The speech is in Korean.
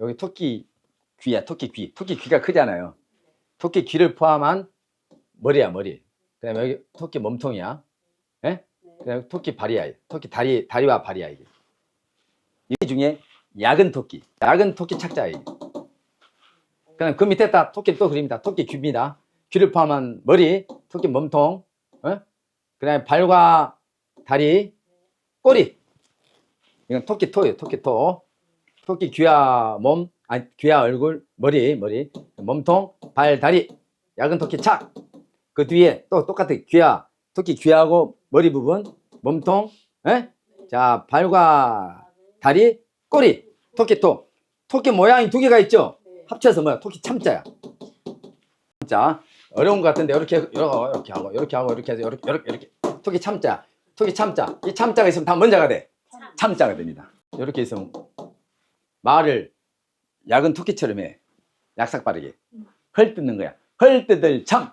여기 토끼 귀야, 토끼 귀. 토끼 귀가 크잖아요. 토끼 귀를 포함한 머리야, 머리. 그 다음에 여기 토끼 몸통이야. 예? 그 다음에 토끼 발이야. 토끼 다리, 다리와 발이야, 이게. 이 중에 약은 토끼. 약은 토끼 착자야, 이게. 그냥 그 밑에다 토끼를 또 그립니다. 토끼 귀입니다. 귀를 포함한 머리, 토끼 몸통, 어? 그 다음에 발과 다리, 꼬리. 이건 토끼 토예요, 토끼 토. 토끼 귀와 몸, 아니, 귀와 얼굴, 머리, 머리, 몸통, 발, 다리, 약은 토끼 착. 그 뒤에 또 똑같아. 귀와, 토끼 귀하고 머리 부분, 몸통, 에? 자, 발과 다리, 꼬리, 토끼 토. 토끼 모양이 두 개가 있죠? 합쳐서 뭐야? 토끼 참자야. 참자. 어려운 것 같은데 이렇게 이렇게 하고 이렇게 하고 이렇게 해서 이렇게 이렇게 이렇게 토끼 참자. 토끼 참자. 이 참자가 있으면 다 뭔자가 돼. 참자가 됩니다. 이렇게 있으면 말을 약은 토끼처럼 해. 약삭 빠르게. 헐 뜯는 거야. 헐 뜯을 참.